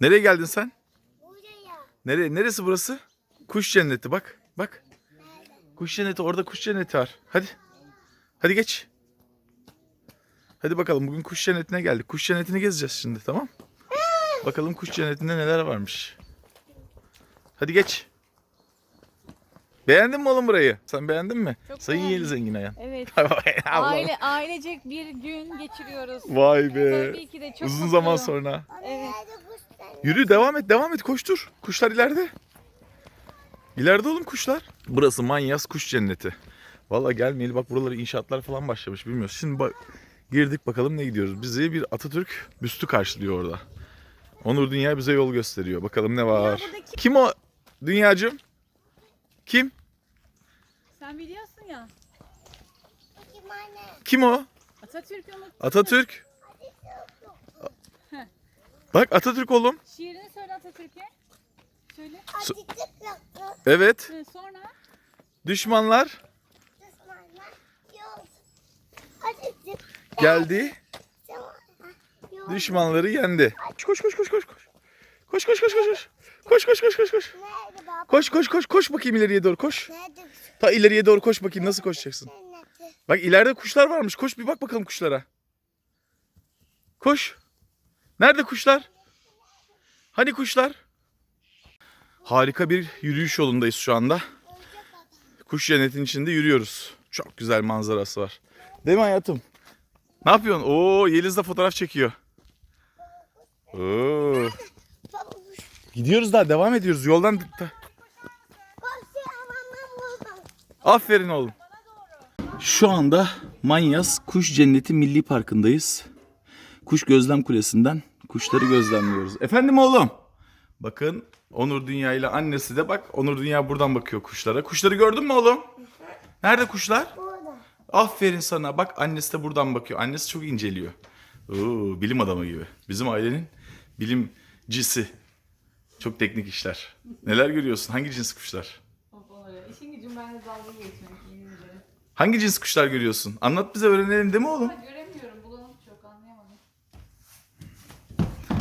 Nereye geldin sen? Buraya. Nereye? Neresi burası? Kuş cenneti bak. Bak. Kuş cenneti orada kuş cenneti var. Hadi. Hadi geç. Hadi bakalım bugün kuş cennetine geldik. Kuş cennetini gezeceğiz şimdi tamam? Bakalım kuş cennetinde neler varmış. Hadi geç. Beğendin mi oğlum burayı? Sen beğendin mi? Çok Sayın beğendim. Yeli Zengin Ayan. Evet. Aile ailecek bir gün geçiriyoruz. Vay be. Tabii ki de çok Uzun mutluyum. zaman sonra. Evet. Yürü devam et devam et koştur. Kuşlar ileride. İleride oğlum kuşlar. Burası Manyas Kuş Cenneti. Valla gelmeyeli bak buraları inşaatlar falan başlamış bilmiyoruz. Şimdi bak girdik bakalım ne gidiyoruz. Bizi bir Atatürk büstü karşılıyor orada. Onur Dünya bize yol gösteriyor. Bakalım ne var. buradaki- Kim o dünyacım? Kim? Sen biliyorsun ya. Kim anne? Kim o? Atatürk'ü unut. Atatürk. Bak Atatürk oğlum. Şiirini söyle Atatürk'e. Söyle. Yoktu. Evet. Hı, Sonra Düşmanlar Düşmanlar yok. Acıcık geldi. yok. Düşmanları yendi. Koş koş koş koş koş. Koş koş koş koş koş. Koş koş koş koş koş. Koş koş koş koş bakayım ileriye doğru koş. Ta ileriye doğru koş bakayım nasıl koşacaksın. Bak ileride kuşlar varmış. Koş bir bak bakalım kuşlara. Koş. Nerede kuşlar? Hani kuşlar? Harika bir yürüyüş yolundayız şu anda. Kuş cennetin içinde yürüyoruz. Çok güzel manzarası var. Değil mi hayatım? Ne yapıyorsun? Oo Yeliz de fotoğraf çekiyor. Oo. Gidiyoruz daha devam ediyoruz yoldan. Aferin oğlum. Şu anda Manyas Kuş Cenneti Milli Parkı'ndayız. Kuş Gözlem Kulesi'nden kuşları gözlemliyoruz. Efendim oğlum? Bakın Onur Dünya ile annesi de bak Onur Dünya buradan bakıyor kuşlara. Kuşları gördün mü oğlum? Nerede kuşlar? Burada. Aferin sana. Bak annesi de buradan bakıyor. Annesi çok inceliyor. Oo, bilim adamı gibi. Bizim ailenin bilimcisi. Çok teknik işler. Neler görüyorsun? Hangi cins kuşlar? İşin gücüm benimle dalga geçmek. Hangi cins kuşlar görüyorsun? Anlat bize öğrenelim değil mi oğlum? Göremiyorum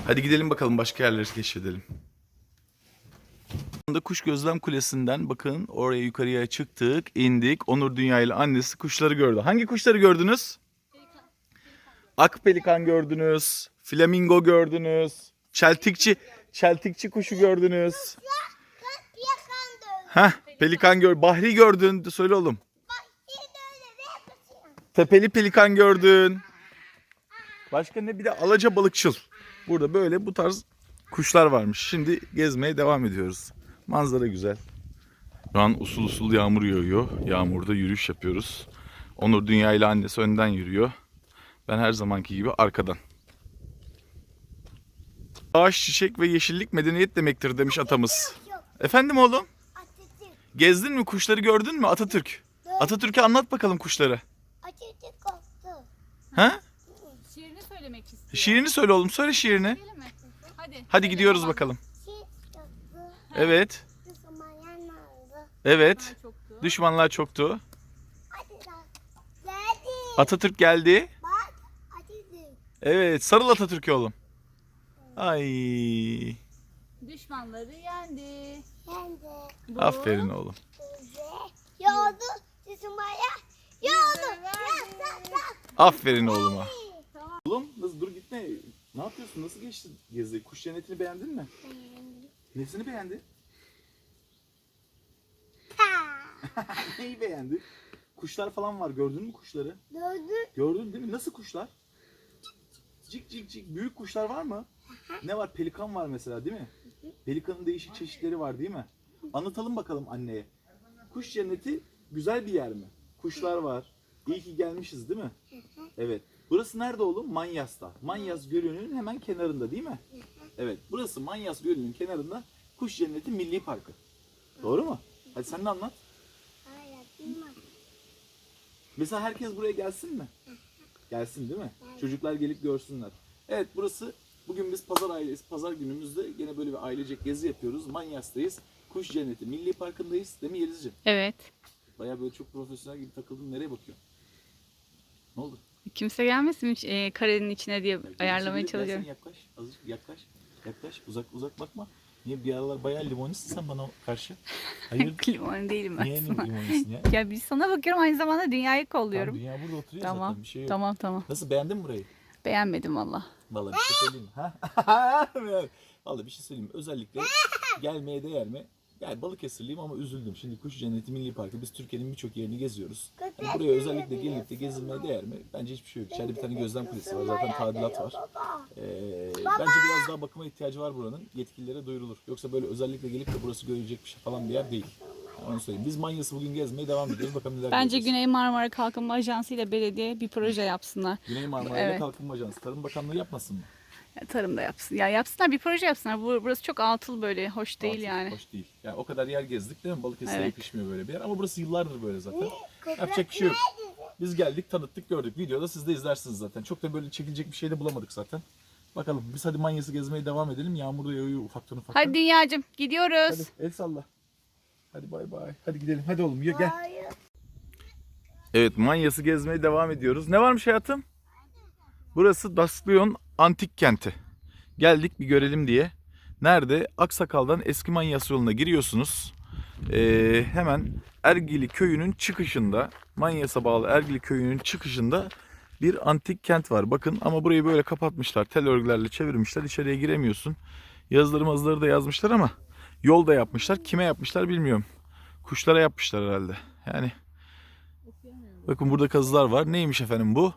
Hadi gidelim bakalım başka yerleri keşfedelim. Kuş Gözlem Kulesi'nden bakın oraya yukarıya çıktık, indik. Onur Dünya ile annesi kuşları gördü. Hangi kuşları gördünüz? Ak pelikan gördünüz, flamingo gördünüz, çeltikçi, çeltikçi kuşu gördünüz. Heh, pelikan gör, bahri gördün. Söyle oğlum. Tepeli pelikan gördün. Başka ne bir de alaca balıkçıl. Burada böyle bu tarz kuşlar varmış. Şimdi gezmeye devam ediyoruz. Manzara güzel. Şu an usul usul yağmur yağıyor. Yağmurda yürüyüş yapıyoruz. Onur Dünya ile annesi önden yürüyor. Ben her zamanki gibi arkadan. Ağaç, çiçek ve yeşillik medeniyet demektir demiş atamız. Efendim oğlum? Acıcık. Gezdin mi? Kuşları gördün mü Atatürk? Atatürk'e anlat bakalım kuşları. Acıcık koktu. Ha? Şiirini söylemek istiyorum. Şiirini söyle oğlum. Söyle şiirini. Mi? Hadi. Hadi gidiyoruz bakalım. Evet. Düşmanlar aldı. Evet. Ben çoktu. Düşmanlar çoktu. Hadi lan. Geldi. Atatürk geldi. Evet. Sarıl Atatürk'e oğlum. Ay. Düşmanları yendi. Bu Aferin oğlum. Yoldu. Düşmaya. Yoldu. Aferin oğluma. Tamam. Oğlum nasıl dur gitme. Ne yapıyorsun? Nasıl geçti gezi? Kuş cennetini beğendin mi? Nesini beğendin? Neyi beğendin? Kuşlar falan var. Gördün mü kuşları? Gördün. Gördün değil mi? Nasıl kuşlar? Cik cik cik. Büyük kuşlar var mı? Ne var? Pelikan var mesela değil mi? Pelikanın değişik çeşitleri var değil mi? Anlatalım bakalım anneye. Kuş cenneti güzel bir yer mi? Kuşlar var. İyi ki gelmişiz değil mi? Evet. Burası nerede oğlum? Manyas'ta. Manyas Gölü'nün hemen kenarında değil mi? Evet. Burası Manyas Gölü'nün kenarında Kuş Cenneti Milli Parkı. Doğru mu? Hadi sen de anlat. Mesela herkes buraya gelsin mi? Gelsin değil mi? Çocuklar gelip görsünler. Evet burası bugün biz pazar ailesi pazar günümüzde gene böyle bir ailecek gezi yapıyoruz. Manyas'tayız. Kuş Cenneti Milli Parkı'ndayız. Değil mi Yelizciğim? Evet. Baya böyle çok profesyonel gibi takıldın. Nereye bakıyorsun? Ne oldu? Kimse gelmesin hiç e, karenin içine diye Ya, ayarlamaya çalışıyorum. Yaklaş. Azıcık yaklaş. Yaklaş. Uzak uzak bakma. Niye bir aralar bayağı limonistsin sen bana karşı? Hayır. Limon değilim ben Niye sana. ya? Ya bir sana bakıyorum aynı zamanda dünyayı Tamam, kolluyorum. dünya burada oturuyor Tamam. zaten. Bir şey yok. Tamam tamam. Nasıl beğendin mi burayı? Beğenmedim valla. Vallahi bir şey söyleyeyim mi? Ha? Vallahi bir şey söyleyeyim mi? Özellikle gelmeye değer mi? Yani Balıkesirliyim ama üzüldüm. Şimdi Kuş Cenneti Milli Parkı biz Türkiye'nin birçok yerini geziyoruz. Buraya özellikle gelip de gezilmeye değer mi? Bence hiçbir şey yok. İçeride bir tane gözlem kulesi var. Zaten tadilat var. Ee, bence biraz daha bakıma ihtiyacı var buranın. Yetkililere duyurulur. Yoksa böyle özellikle gelip de burası görülecek bir şey falan bir yer değil. Yani onu söyleyeyim. Biz Manyas'ı bugün gezmeye devam ediyoruz. Bakalım neler Bence göreceğiz. Güney Marmara Kalkınma Ajansı ile belediye bir proje yapsınlar. Güney Marmara Evet. Kalkınma Ajansı. Tarım Bakanlığı yapmasın mı? Ya, tarım da yapsın. Ya yapsınlar bir proje yapsınlar. Bu- Burası çok altıl böyle. Hoş değil Artık yani. Hoş değil. Yani o kadar yer gezdik değil mi? Balıkesir'e Evet. yakışmıyor böyle bir yer. Ama burası yıllardır böyle zaten. Yapacak bir şey yok. Biz geldik, tanıttık, gördük. Videoda siz de izlersiniz zaten. Çok da böyle çekilecek bir şey de bulamadık zaten. Bakalım biz hadi Manyas'ı gezmeye devam edelim. Yağmur da yağıyor ufaktan ufaktan. Hadi dünyacım gidiyoruz. Hadi el salla. Hadi bay bay. Hadi gidelim. Hadi oğlum gel. Hayır. Evet Manyas'ı gezmeye devam ediyoruz. Ne varmış hayatım? Burası Dasklyon Antik Kenti. Geldik bir görelim diye. Nerede? Aksakal'dan Eski Manyas yoluna giriyorsunuz. Ee, hemen Ergili köyünün çıkışında, Manyas'a bağlı Ergili köyünün çıkışında bir antik kent var. Bakın ama burayı böyle kapatmışlar. Tel örgülerle çevirmişler. İçeriye giremiyorsun. Yazıları mazıları da yazmışlar ama yol da yapmışlar. Kime yapmışlar bilmiyorum. Kuşlara yapmışlar herhalde. Yani Bakın burada kazılar var. Neymiş efendim bu?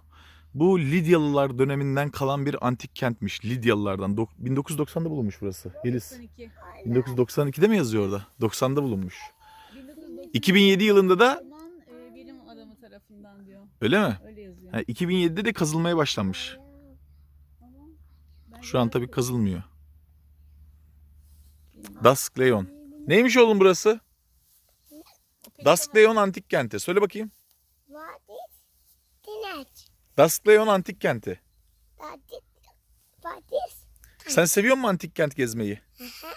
Bu Lidyalılar döneminden kalan bir antik kentmiş. Lidyalılardan. Dok- 1990'da bulunmuş burası. Yeliz. 1992'de mi yazıyor orada? 90'da bulunmuş. 2007 yılında da bilim adamı tarafından diyor. öyle mi? Öyle yazıyor. Ha, 2007'de de kazılmaya başlanmış. Şu an tabii kazılmıyor. Daskleon. Neymiş oğlum burası? Daskleon antik kenti. Söyle bakayım. Vadis. Dineç. Daskleon antik kenti. Vadis. Vadis. Sen seviyor musun antik kent gezmeyi?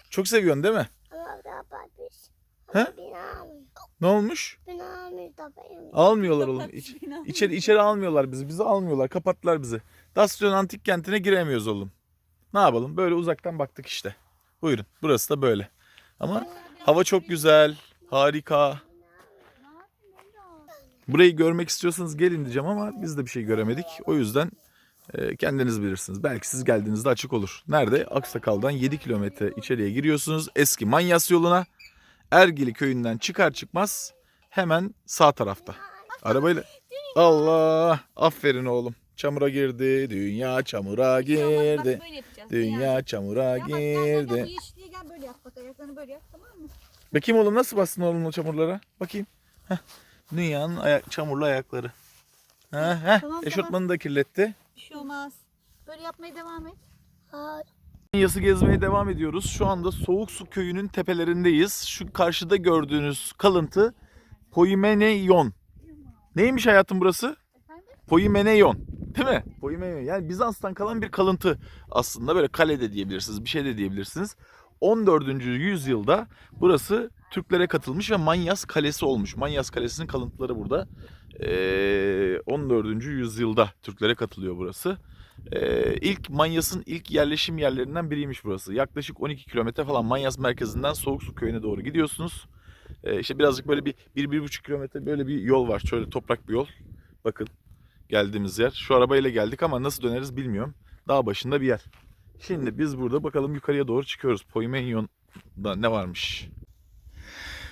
Çok seviyorsun değil mi? Ama da vadis. He? Beni almıyor. Ne olmuş? Beni almıyor da benim. Almıyorlar oğlum. İç, içeri içeri almıyorlar bizi. Bizi almıyorlar. Kapattılar bizi. Dasyon antik kentine giremiyoruz oğlum. Ne yapalım? Böyle uzaktan baktık işte. Buyurun. Burası da böyle. Ama hava çok güzel. Harika. Burayı görmek istiyorsanız gelin diyeceğim ama biz de bir şey göremedik. O yüzden e, kendiniz bilirsiniz. Belki siz geldiğinizde açık olur. Nerede? Aksakal'dan 7 kilometre içeriye giriyorsunuz. Eski Manyas yoluna. Ergili köyünden çıkar çıkmaz hemen sağ tarafta. Arabayla. Allah! Aferin oğlum. Çamura girdi. Dünya çamura girdi. Dünya çamura girdi. yeşilliğe gel böyle yap bak ayaklarını böyle yap tamam mı? Bakayım oğlum nasıl bastın oğlum o çamurlara? Bakayım. Heh. Dünyanın ayak, çamurlu ayakları. Ha, heh. Tamam, Eşortmanı da kirletti. Bir şey olmaz. Böyle yapmaya devam et. Hayır. Yası gezmeye devam ediyoruz. Şu anda Soğuk Su Köyü'nün tepelerindeyiz. Şu karşıda gördüğünüz kalıntı Poimeneyon. Neymiş hayatım burası? Poimeneyon. Değil mi? Poimeneyon. Yani Bizans'tan kalan bir kalıntı aslında. Böyle kale de diyebilirsiniz, bir şey de diyebilirsiniz. 14. yüzyılda burası Türklere katılmış ve Manyas Kalesi olmuş. Manyas Kalesi'nin kalıntıları burada. Ee, 14. yüzyılda Türklere katılıyor burası. Ee, ilk Manyas'ın ilk yerleşim yerlerinden biriymiş burası. Yaklaşık 12 kilometre falan Manyas merkezinden Soğuk Su Köyü'ne doğru gidiyorsunuz. Ee, işte birazcık böyle bir 1-1,5 kilometre böyle bir yol var. Şöyle toprak bir yol. Bakın geldiğimiz yer. Şu arabayla geldik ama nasıl döneriz bilmiyorum. Dağ başında bir yer. Şimdi biz burada bakalım yukarıya doğru çıkıyoruz. Poimenyon'da ne varmış?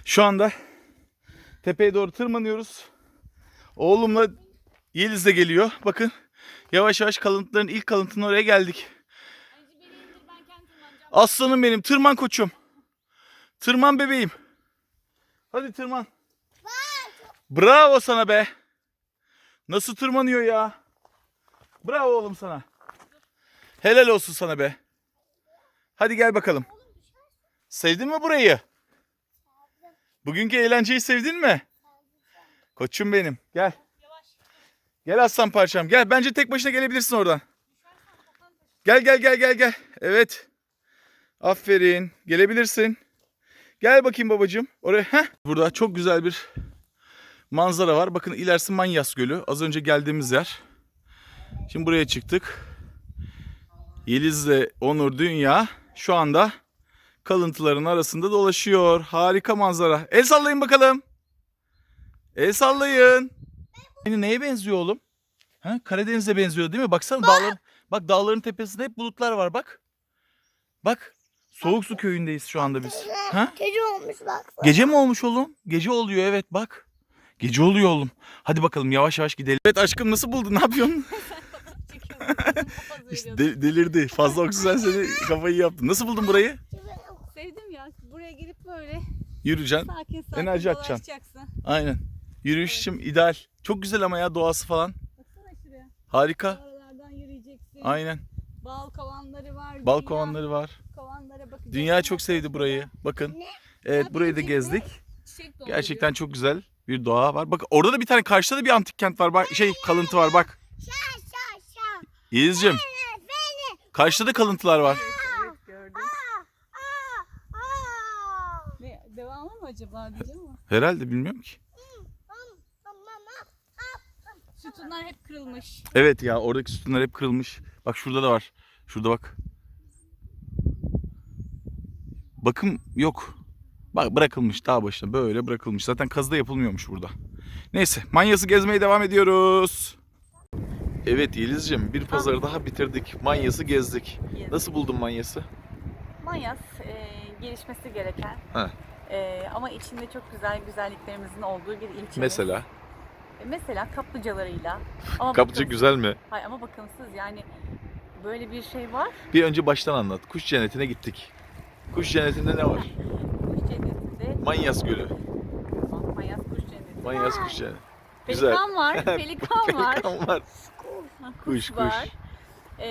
Şu anda tepeye doğru tırmanıyoruz. Oğlumla Yeliz de geliyor. Bakın yavaş yavaş kalıntıların ilk kalıntının oraya geldik. Aslanım benim tırman koçum. Tırman bebeğim. Hadi tırman. Bravo sana be. Nasıl tırmanıyor ya? Bravo oğlum sana. Helal olsun sana be. Hadi gel bakalım. Sevdin mi burayı? Bugünkü eğlenceyi sevdin mi? Koçum benim. Gel. Gel aslan parçam. Gel. Bence tek başına gelebilirsin oradan. Gel gel gel gel gel. Evet. Aferin. Gelebilirsin. Gel bakayım babacığım. Oraya. Heh. Burada çok güzel bir manzara var. Bakın ilerisi Manyas Gölü. Az önce geldiğimiz yer. Şimdi buraya çıktık. Yeliz'le Onur Dünya şu anda kalıntıların arasında dolaşıyor. Harika manzara. El sallayın bakalım. El sallayın. Yine neye benziyor oğlum? Ha, Karadeniz'e benziyor değil mi? Baksana dağların, bak dağların tepesinde hep bulutlar var bak. Bak. Soğuk su köyündeyiz şu anda biz. Ha? Gece olmuş bak. Gece mi olmuş oğlum? Gece oluyor evet bak. Gece oluyor oğlum. Hadi bakalım yavaş yavaş gidelim. Evet aşkım nasıl buldun? Ne yapıyorsun? İşte de- delirdi. Fazla oksijen seni kafayı yaptı. Nasıl buldun burayı? Sevdim ya. Buraya gelip böyle Yürüyeceksin. sakin sakin Enerji atacaksın. dolaşacaksın. Aynen. Yürüyüş için ideal. Çok güzel ama ya doğası falan. Baksana şuraya. Harika. Aralardan yürüyeceksin. Aynen. Bal kovanları var. Bal dünya kovanları var. Kovanlara bakacaksın. Dünya çok sevdi burayı. Bakın. Evet burayı da gezdik. Çiçek. Gerçekten çok güzel bir doğa var. Bak orada da bir tane karşıda da bir antik kent var. Bak şey kalıntı var bak. Yeliz'cim. Karşıda da kalıntılar var. Evet gördüm. Ne, devamı mı acaba diyeceğim ama. Herhalde bilmiyorum ki. Sütunlar hep kırılmış. Evet ya oradaki sütunlar hep kırılmış. Bak şurada da var. Şurada bak. Bakım yok. Bak bırakılmış dağ başına böyle bırakılmış. Zaten kazıda yapılmıyormuş burada. Neyse Manyas'ı gezmeye devam ediyoruz. Evet Yeliz'cim bir pazarı daha bitirdik. Manyas'ı gezdik. Nasıl buldun Manyas'ı? Manyas e, gelişmesi gereken e, ama içinde çok güzel güzelliklerimizin olduğu bir ilçe. Mesela. E, mesela kaplıcalarıyla. Ama Kaplıca bakımsız- güzel mi? Hayır ama bakımsız yani böyle bir şey var. Bir önce baştan anlat. Kuş cennetine gittik. Kuş cennetinde ne var? Kuş cennetinde. Manyas Gölü. Manyas kuş cenneti. Manyas kuş cenneti. Güzel. Pelikan var. Pelikan var. Pelikan var. Kuş, Kuş var. kuş. E,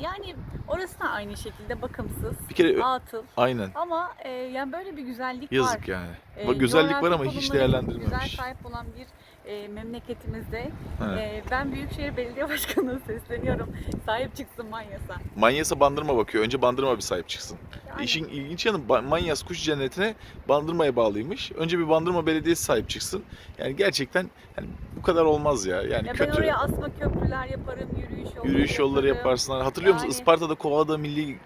yani orası da aynı şekilde bakımsız. Bir kere Atıl. aynen. Ama e, yani böyle bir güzellik var. Yazık yani. E, Bak güzellik var ama hiç konumları Güzel değerlendirilmemiş. sahip olan bir e, memleketimizde Evet. e, ben Büyükşehir Belediye Başkanı'na sesleniyorum. Sahip çıksın Manyas'a. Manyas'a bandırma bakıyor. Önce bandırma bir sahip çıksın. Yani İşin ilginç yanı Manyas kuş cennetine bandırmaya bağlıymış. Önce bir bandırma belediyesi sahip çıksın. Yani gerçekten yani bu kadar olmaz ya. Yani ya ben kötü. oraya asma köprüler yaparım, yürüyüş yolları Yürüyüş yolları yaparım. yaparsın. Hatırlıyor musun? Yani- Isparta'da Kovada Milli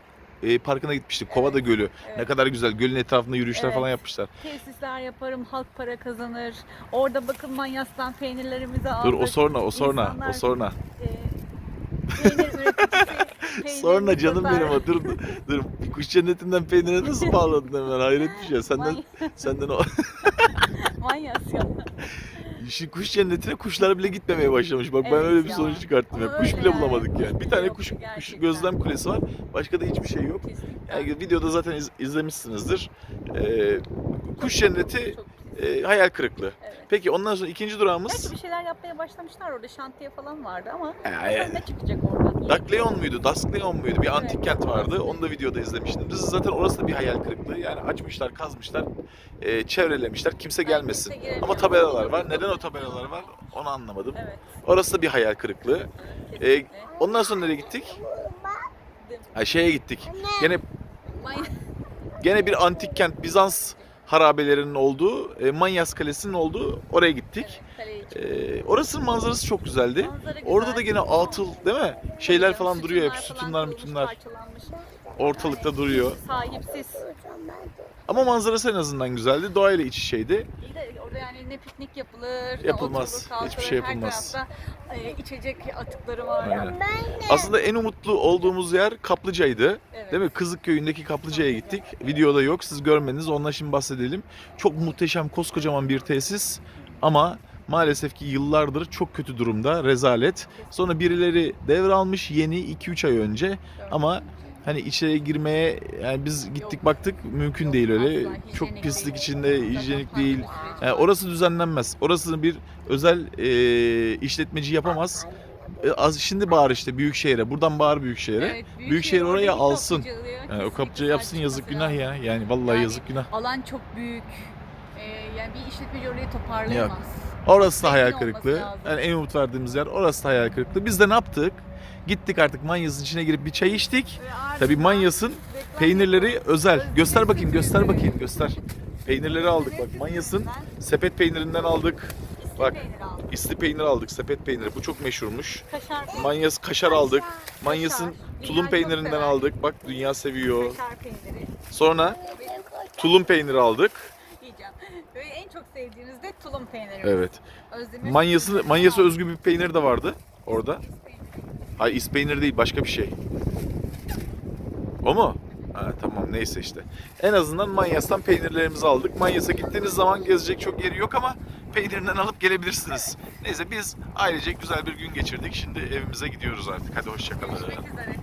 e, Parkı'na gitmiştik. Kovada Gölü. evet. Ne kadar güzel. Gölün etrafında yürüyüşler Evet. falan yapmışlar. Tesisler yaparım, halk para kazanır. Orada bakın Manyas'tan peynirlerimizi aldık. Dur o sonra o sonra İnsanlar- o sonra. E, peynir üreticisi. peynirini Sonra canım satar. benim o dur dur. Kuş cennetinden peynire nasıl bağladın hemen? Hayret bir şey. Senden senden o Manyas ya. İşin kuş cennetine kuşlar bile gitmemeye başlamış. Bak ben Evet öyle bir ya. sonuç çıkarttım. Ama Ya. Kuş öyle bile yani. bulamadık yani. Bir tane Yok, kuş, kuş gerçekten. gözlem kulesi var. Başka da hiçbir şey yok. Kesinlikle. Yani videoda zaten iz- izlemişsinizdir. Ee, kuş cenneti Çok e, hayal kırıklığı. Evet. Peki ondan sonra ikinci durağımız Belki bir şeyler yapmaya başlamışlar orada şantiye falan vardı ama Ee, ne çıkacak oradan? Dakleon muydu? Daskleon muydu? Bir antik Evet. kent vardı. Onu da videoda izlemiştiniz. Zaten orası da bir hayal kırıklığı. Yani açmışlar, kazmışlar, e, çevrelemişler. Kimse gelmesin. kimse. Ama tabelalar var. Neden o tabelalar var? Onu anlamadım. Evet. Orası da bir hayal kırıklığı. Kesinlikle. Ondan sonra nereye gittik? Ha, şeye gittik. Gene gene bir antik kent Bizans harabelerinin olduğu, e, Manyas Kalesi'nin olduğu oraya gittik. Evet. E, orasının manzarası çok güzeldi. Manzara güzel. Orada da gene atıl değil mi? Şeyler falan duruyor hep Sütunlar mütunlar ortalıkta duruyor. Sahipsiz. Ama manzarası en azından güzeldi. Doğayla iç içeydi. Yani ne piknik yapılır, Yapılmaz. kalkılır. Hiçbir şey yapılmaz. Her tarafta e, içecek atıkları var. Aynen. Aslında en umutlu olduğumuz yer Kaplıca'ydı. Evet. Değil mi? Kızık köyündeki Kaplıca'ya gittik. Videoda yok. Siz görmeniz. Ondan şimdi bahsedelim. Çok muhteşem, koskocaman bir tesis. Ama maalesef ki yıllardır çok kötü durumda. Rezalet. Sonra birileri devralmış yeni 2-3 ay önce. Ama hani içeriye girmeye yani biz gittik baktık mümkün değil öyle. Çok pislik içinde, hijyenik değil. Yani var. orası düzenlenmez. Orası bir özel e, işletmeci yapamaz. E, az şimdi bağır işte Büyükşehir'e. Buradan bağır Büyükşehir'e. Evet, Büyükşehir oraya oradaki alsın. kaplıcalığı Yani o kapıcı yapsın yazık günah ya. Yani vallahi Yani- yazık günah. Alan çok büyük. Ee, yani bir işletmeci orayı toparlayamaz. Orası da Zengin hayal olması kırıklığı. lazım. Yani en umut verdiğimiz yer orası da hayal kırıklığı. Biz de ne yaptık? Gittik artık Manyas'ın içine girip bir çay içtik. Tabii Manyas'ın peynirleri özel. Göster bakayım, göster bakayım, göster. Peynirleri aldık bak. Manyas'ın sepet peynirinden aldık. Bak. İsli peynir aldık, sepet peyniri. Bu çok meşhurmuş. Kaşar. Manyas kaşar aldık. Manyas'ın tulum peynirinden aldık. Bak dünya seviyor. Kaşar peyniri. Sonra tulum peyniri aldık. Yiyeceğim. En çok sevdiğiniz de tulum peyniri. Evet. Özdemir. Manyası, manyası özgü bir peynir de vardı orada. Hayır is peyniri değil başka bir şey. O mu? Ha, tamam neyse işte. En azından Manyas'tan peynirlerimizi aldık. Manyas'a gittiğiniz zaman gezecek çok yeri yok ama peynirinden alıp gelebilirsiniz. Neyse biz ailece güzel bir gün geçirdik. Şimdi evimize gidiyoruz artık. Hadi hoşçakalın. Görüşmek üzere.